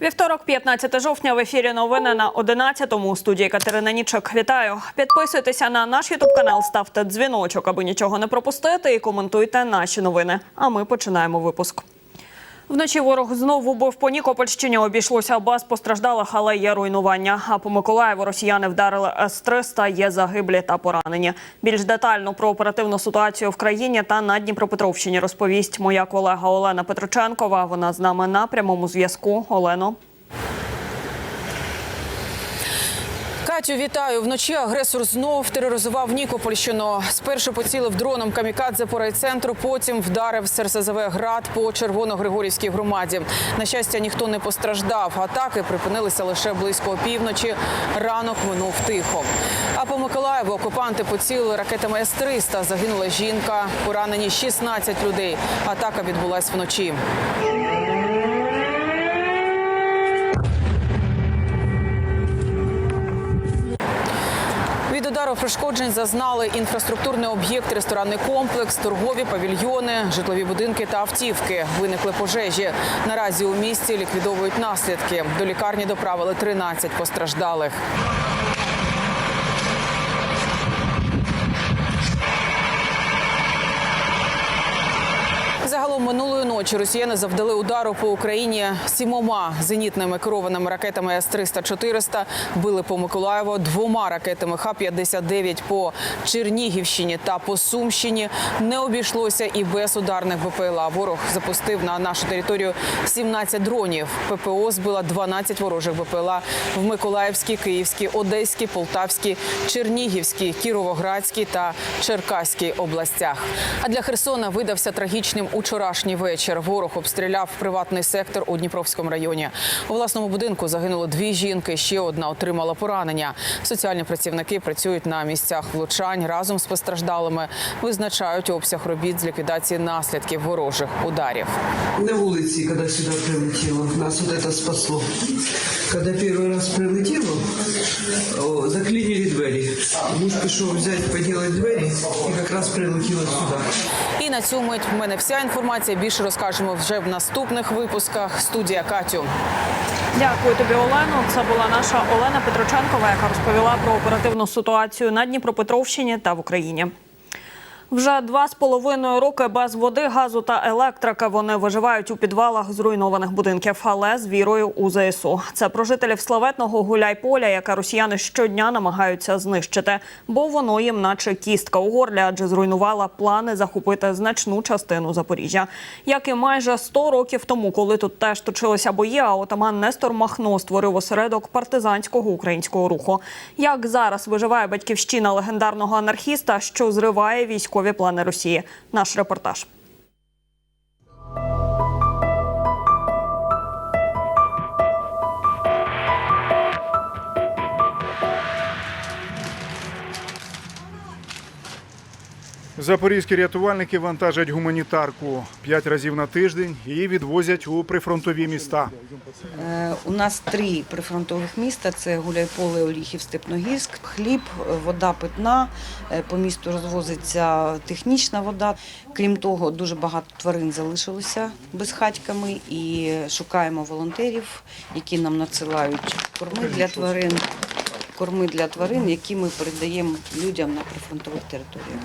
Вівторок, 15 жовтня, в ефірі новини на 11-му. У студії Катерина Нічок. Вітаю. Підписуйтеся на наш ютуб канал, ставте дзвіночок, аби нічого не пропустити, і коментуйте наші новини. А ми починаємо випуск. Вночі ворог знову був по Нікопольщині. Обійшлося без постраждалих, але є руйнування. А по Миколаєву росіяни вдарили С-300, є загиблі та поранені. Більш детально про оперативну ситуацію в країні та на Дніпропетровщині розповість моя колега Олена Петроченкова. Вона з нами на прямому зв'язку. Олено. Катю, вітаю. Вночі агресор знов тероризував Нікопольщину. Спершу поцілив дроном камікадзе по райцентру, потім вдарив з РСЗВ град по Червоногригорівській громаді. На щастя, ніхто не постраждав. Атаки припинилися лише близько опівночі. Ранок минув тихо. А по Миколаєву окупанти поцілили ракетами С-300. Загинула жінка, поранені 16 людей. Атака відбулась вночі. Пошкоджень зазнали інфраструктурний об'єкт, ресторанний комплекс, торгові павільйони, житлові будинки та автівки. Виникли пожежі. Наразі у місті ліквідовують наслідки. До лікарні доправили 13 постраждалих. Ночі росіяни завдали удару по Україні сімома зенітними керованими ракетами С-300-400, били по Миколаєву двома ракетами Х-59 по Чернігівщині та по Сумщині. Не обійшлося і без ударних БПЛА. Ворог запустив на нашу територію 17 дронів. ППО збила 12 ворожих БПЛА в Миколаївській, Київській, Одеській, Полтавській, Чернігівській, Кіровоградській та Черкаській областях. А для Херсона видався трагічним учорашній вечір. Ворог обстріляв приватний сектор у Дніпровському районі. У власному будинку загинуло дві жінки. Ще одна отримала поранення. Соціальні працівники працюють на місцях влучань разом з постраждалими. Визначають обсяг робіт з ліквідації наслідків ворожих ударів. На вулиці, коли сюди прилетіло, нас вот это спасло. Коли перший раз прилетіло, заклинили двері. Муж пішов взяти, поділити двері і якраз прилетіло сюди. І на цю мить в мене вся інформація. Більше розкажемо вже в наступних випусках. Студія Катю. Дякую тобі, Олено. Це була наша Олена Петроченкова, яка розповіла про оперативну ситуацію на Дніпропетровщині та в Україні. Вже два з половиною роки без води, газу та електрики вони виживають у підвалах зруйнованих будинків, але з вірою у ЗСУ. Це про жителів славетного гуляйполя, яке росіяни щодня намагаються знищити, бо воно їм, наче кістка у горлі, адже зруйнувала плани захопити значну частину Запоріжжя. Як і майже 100 років тому, коли тут теж точилися бої, а отаман Нестор Махно створив осередок партизанського українського руху. Як зараз виживає батьківщина легендарного анархіста, що зриває військові плани Росії? Наш репортаж. Запорізькі рятувальники вантажать гуманітарку п'ять разів на тиждень. Її відвозять у прифронтові міста. Е, У нас три прифронтових міста: це Гуляйполе, Оріхів, Степногірськ, хліб, вода питна. Е, По місту розвозиться технічна вода. Крім того, дуже багато тварин залишилося безхатьками і шукаємо волонтерів, які нам надсилають корми для тварин. Корми для тварин, які ми передаємо людям на прифронтових територіях.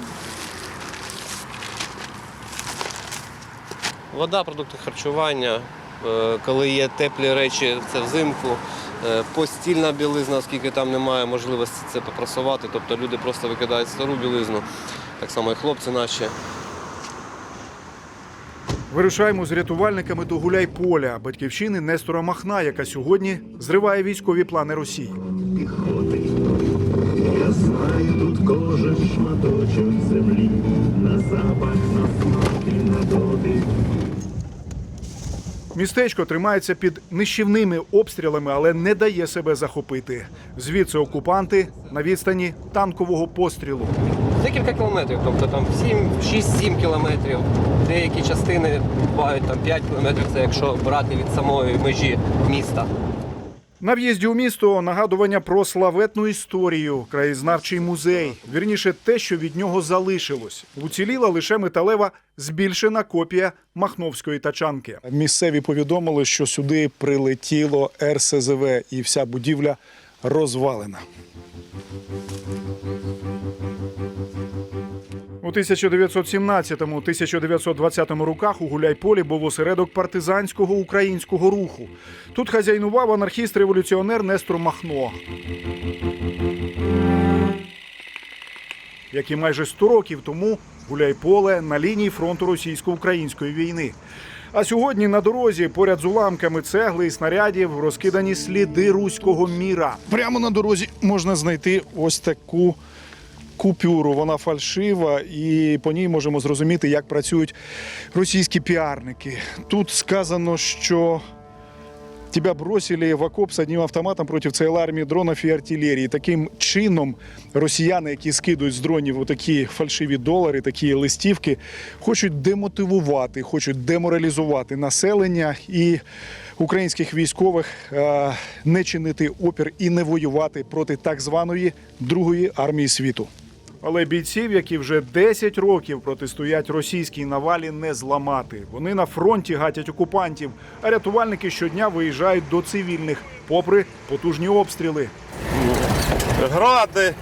Вода, продукти харчування, е, коли є теплі речі, це взимку. Е, Постільна білизна, оскільки там немає можливості це попрасувати, тобто люди просто викидають стару білизну, так само і хлопці наші. Вирушаємо з рятувальниками до Гуляйполя, батьківщини Нестора Махна, яка сьогодні зриває військові плани Росії. Я знаю, тут кожен шматочок землі, на запах, на смак і на дотик. Містечко тримається під нищівними обстрілами, але не дає себе захопити. Звідси окупанти на відстані танкового пострілу. Декілька кілометрів, тобто там 6-7 кілометрів. Деякі частини бувають там 5 кілометрів, це якщо брати від самої межі міста. На в'їзді у місто нагадування про славетну історію, краєзнавчий музей. Вірніше, те, що від нього залишилось. Уціліла лише металева збільшена копія махновської тачанки. Місцеві повідомили, що сюди прилетіло РСЗВ, і вся будівля розвалена. У 1917-1920 роках у Гуляйполі був осередок партизанського українського руху. Тут хазяйнував анархіст-революціонер Нестор Махно. Як і майже 100 років тому Гуляйполе на лінії фронту російсько-української війни. А сьогодні на дорозі поряд з уламками цегли і снарядів розкидані сліди руського міра. Прямо на дорозі можна знайти ось таку купюру. Вона фальшива, і по ній можемо зрозуміти, як працюють російські піарники. Тут сказано, що Тебя бросили в окоп з одним автоматом проти цієї армії дронів і артилерії. Таким чином росіяни, які скидують з дронів такі фальшиві долари, такі листівки, хочуть демотивувати, хочуть деморалізувати населення і українських військових е, не чинити опір і не воювати проти так званої Другої армії світу. Але бійців, які вже 10 років протистоять російській навалі, не зламати. Вони на фронті гатять окупантів, а рятувальники щодня виїжджають до цивільних, попри потужні обстріли. Гради,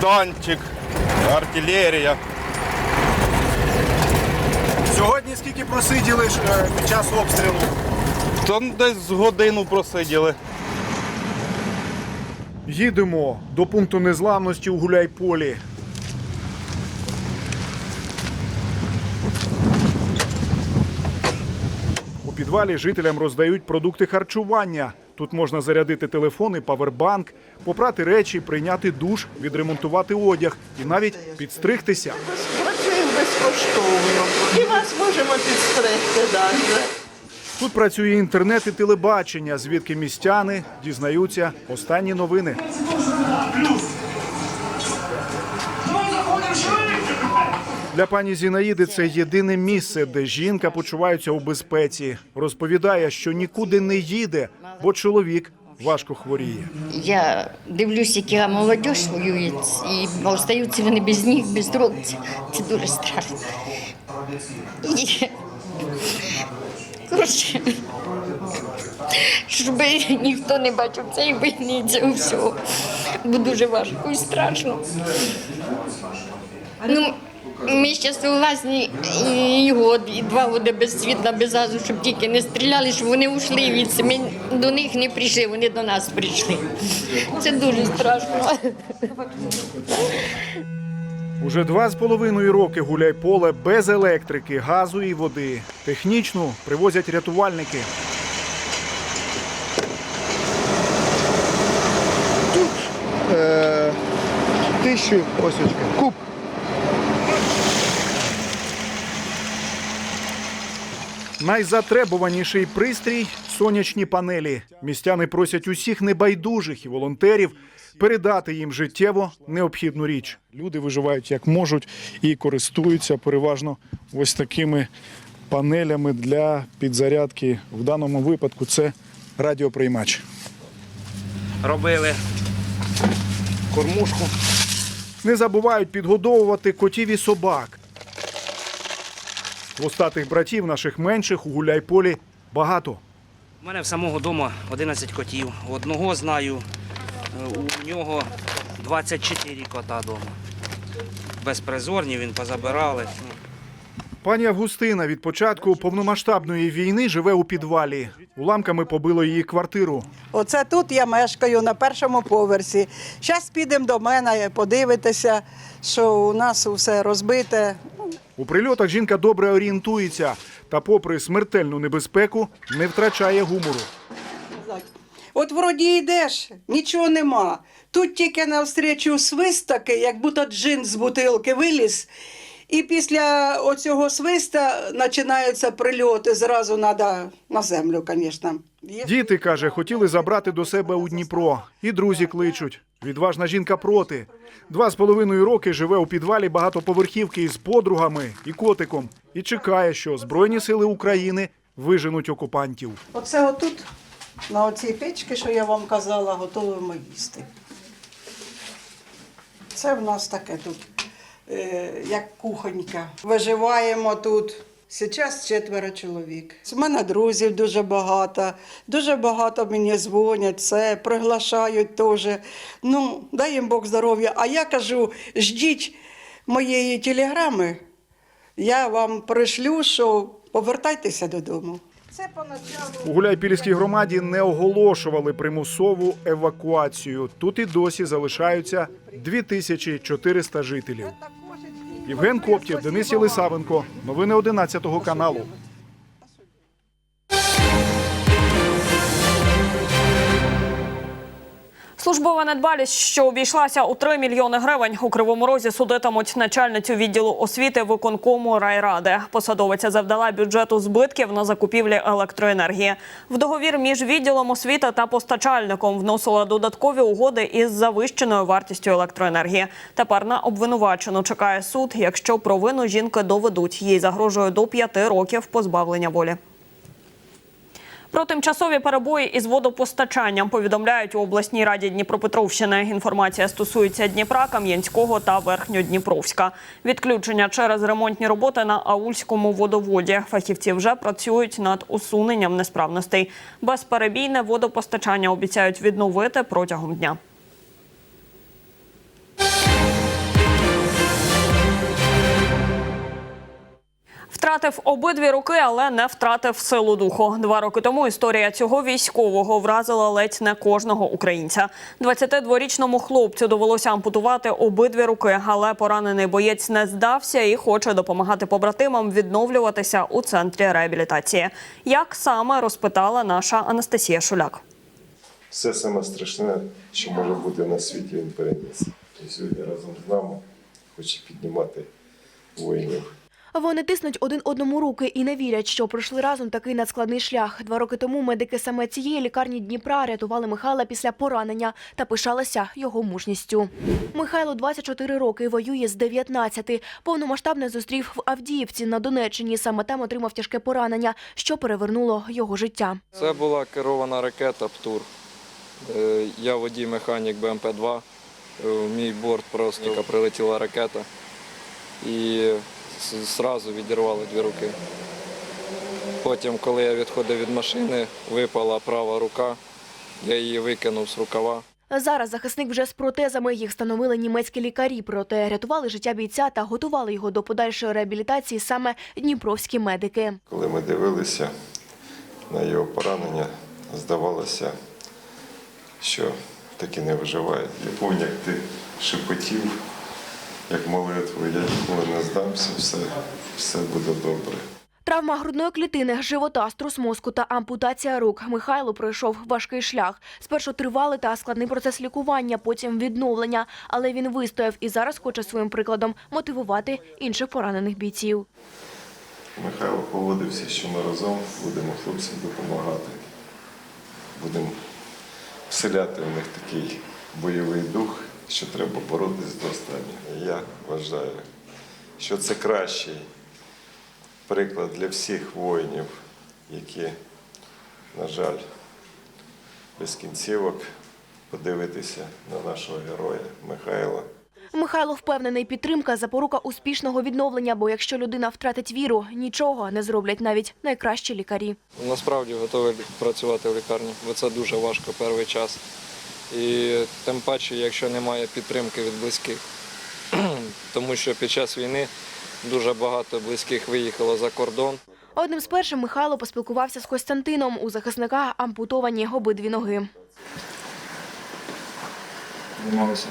танчик, артилерія. Сьогодні скільки просиділи під час обстрілу? Там десь годину просиділи. Їдемо до пункту незламності у Гуляйполі. У підвалі жителям роздають продукти харчування. Тут можна зарядити телефон і павербанк, попрати речі, прийняти душ, відремонтувати одяг і навіть підстригтися. Працюємо безкоштовно і вас можемо підстригти далі. Тут працює інтернет і телебачення, звідки містяни дізнаються останні новини. Для пані Зінаїди це єдине місце, де жінка почувається у безпеці. Розповідає, що нікуди не їде, бо чоловік важко хворіє. Я дивлюсь, яка молодь воює, і остаються вони без ніг, без рук. Це, дуже страшно. Коротше, щоб ніхто не бачив цієї війни, цього всього. Бо дуже важко і страшно. Ну, ми ще согласні і год, і два роки без світла, без газу, щоб тільки не стріляли, щоб вони ушли від Ми до них не прийшли, вони до нас прийшли. Це дуже страшно. Уже два з половиною роки гуляй поле без електрики, газу і води. Технічну привозять рятувальники. е, тисячу осічки. Куб. Найзатребуваніший пристрій сонячні панелі. Містяни просять усіх небайдужих і волонтерів передати їм життєво необхідну річ. Люди виживають як можуть і користуються переважно ось такими панелями для підзарядки. В даному випадку це радіоприймач. робили кормушку. Не забувають підгодовувати котів і собак. Хвостатих братів наших менших у гуляйполі багато. У мене в самого вдома 11 котів. Одного знаю, у нього 24 кота вдома. Безпризорні, він позабирали. Пані Августина від початку повномасштабної війни живе у підвалі. Уламками побило її квартиру. Оце тут я мешкаю на першому поверсі. Зараз підемо до мене, подивитися, що у нас все розбите. У прильотах жінка добре орієнтується та, попри смертельну небезпеку, не втрачає гумору. От вроді йдеш, нічого нема. Тут тільки навстрічу свист такий, як будто джин з бутилки виліз. І після оцього свиста починаються прильоти. Зразу треба на землю, звісно. Діти, каже, хотіли забрати до себе у Дніпро. І друзі кличуть. Відважна жінка проти. Два з половиною роки живе у підвалі багатоповерхівки із подругами і котиком. І чекає, що Збройні сили України виженуть окупантів. Оце отут На оцій печці, що я вам казала, готуємо їсти. Це в нас таке тут, е, як кухонька. Виживаємо тут. Зараз четверо чоловік. У мене друзів дуже багато. Дуже багато мені дзвонять, це приглашають теж. Ну, дай їм Бог здоров'я. А я кажу, ждіть моєї телеграми. Я вам пришлю, що повертайтеся додому. Це поначалу. У Гуляйпільській громаді не оголошували примусову евакуацію. Тут і досі залишаються 2400 жителів. Євген Коптів, Денис Єлисавенко. Новини 11 каналу. Службова недбалість, що обійшлася у 3 мільйони гривень, у Кривому Розі судитимуть начальницю відділу освіти виконкому райради. Посадовиця завдала бюджету збитків на закупівлі електроенергії. В договір між відділом освіти та постачальником вносила додаткові угоди із завищеною вартістю електроенергії. Тепер на обвинувачену чекає суд. Якщо провину жінки доведуть, їй загрожує до 5 років позбавлення волі. Про тимчасові перебої із водопостачанням повідомляють у обласній раді Дніпропетровщини. Інформація стосується Дніпра, Кам'янського та Верхньодніпровська. Відключення через ремонтні роботи на Аульському водоводі. Фахівці вже працюють над усуненням несправностей. Безперебійне водопостачання обіцяють відновити протягом дня. Втратив обидві руки, але не втратив силу духу. Два роки тому історія цього військового вразила ледь не кожного українця. 22-річному хлопцю довелося ампутувати обидві руки, але поранений боєць не здався і хоче допомагати побратимам відновлюватися у центрі реабілітації. Як саме розпитала наша Анастасія Шуляк. все саме страшне, що може бути на світі, він переніс. І сьогодні разом з нами хоче піднімати воїнів. Вони тиснуть один одному руки і не вірять, що пройшли разом такий надскладний шлях. Два роки тому медики саме цієї лікарні Дніпра рятували Михайла після поранення та пишалися його мужністю. Михайло 24 роки воює з 19. Повномасштабне зустрів в Авдіївці на Донеччині. Саме там отримав тяжке поранення, що перевернуло його життя. Це була керована ракета ПТУР. Е, Я водій механік БМП-2. Е, В мій борт просто прилетіла ракета і одразу відірвало дві руки. Потім, коли я відходив від машини, випала права рука, я її викинув з рукава. Зараз захисник вже з протезами. Їх встановили німецькі лікарі, проте рятували життя бійця та готували його до подальшої реабілітації саме дніпровські медики. Коли ми дивилися на його поранення, здавалося, що таки не виживає. Я пам'ятаю, як ти шепотів, як молитву, я ніколи не здамся, все, все буде добре. Травма грудної клітини, живота, струс мозку та ампутація рук. Михайло пройшов важкий шлях. Спершу тривалий та складний процес лікування, потім відновлення. Але він вистояв і зараз хоче своїм прикладом мотивувати інших поранених бійців. Михайло поводився, що ми разом будемо хлопцям допомагати. Будемо вселяти в них такий бойовий дух, що треба боротись до останнього. Я вважаю, що це кращий приклад для всіх воїнів, які, на жаль, без кінцівок подивитися на нашого героя Михайла. Михайло впевнений, підтримка запорука успішного відновлення, бо якщо людина втратить віру, нічого не зроблять навіть найкращі лікарі. Насправді готовий працювати в лікарні, бо це дуже важко перший час. І тим паче, якщо немає підтримки від близьких. Тому що під час війни дуже багато близьких виїхало за кордон. Одним з першим Михайло поспілкувався з Костянтином. У захисника ампутовані обидві ноги. Займалися.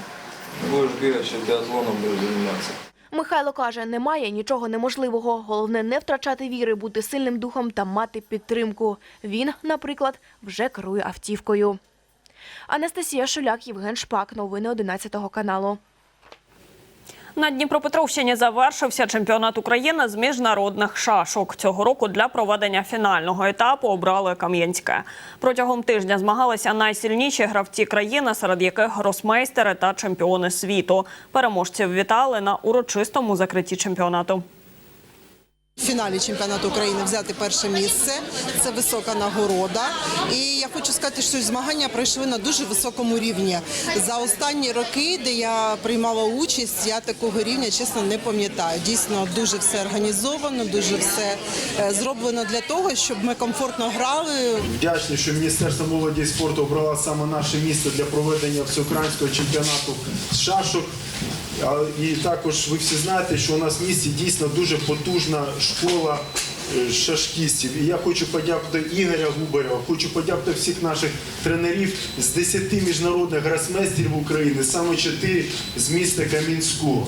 Будеш бігати, біатлоном будеш займатися. Михайло каже, немає нічого неможливого. Головне не втрачати віри, бути сильним духом та мати підтримку. Він, наприклад, вже керує автівкою. Анастасія Шуляк, Євген Шпак. Новини 11 каналу. На Дніпропетровщині завершився чемпіонат України з міжнародних шашок. Цього року для проведення фінального етапу обрали Кам'янське. Протягом тижня змагалися найсильніші гравці країни, серед яких гросмейстери та чемпіони світу. Переможців вітали на урочистому закритті чемпіонату. В фіналі чемпіонату України взяти перше місце це висока нагорода. І я хочу сказати, що змагання пройшли на дуже високому рівні. За останні роки, де я приймала участь, я такого рівня чесно не пам'ятаю. Дійсно, дуже все організовано, дуже все е, зроблено для того, щоб ми комфортно грали. Вдячний, що Міністерство молоді і спорту обрало саме наше місто для проведення всеукраїнського чемпіонату з шашок. І також ви всі знаєте, що у нас в місті дійсно дуже потужна школа е, шашкістів. І я хочу подякувати Ігоря Губарєва, хочу подякувати всіх наших тренерів з 10 міжнародних гросмейстерів України, саме 4 з міста Кам'янського.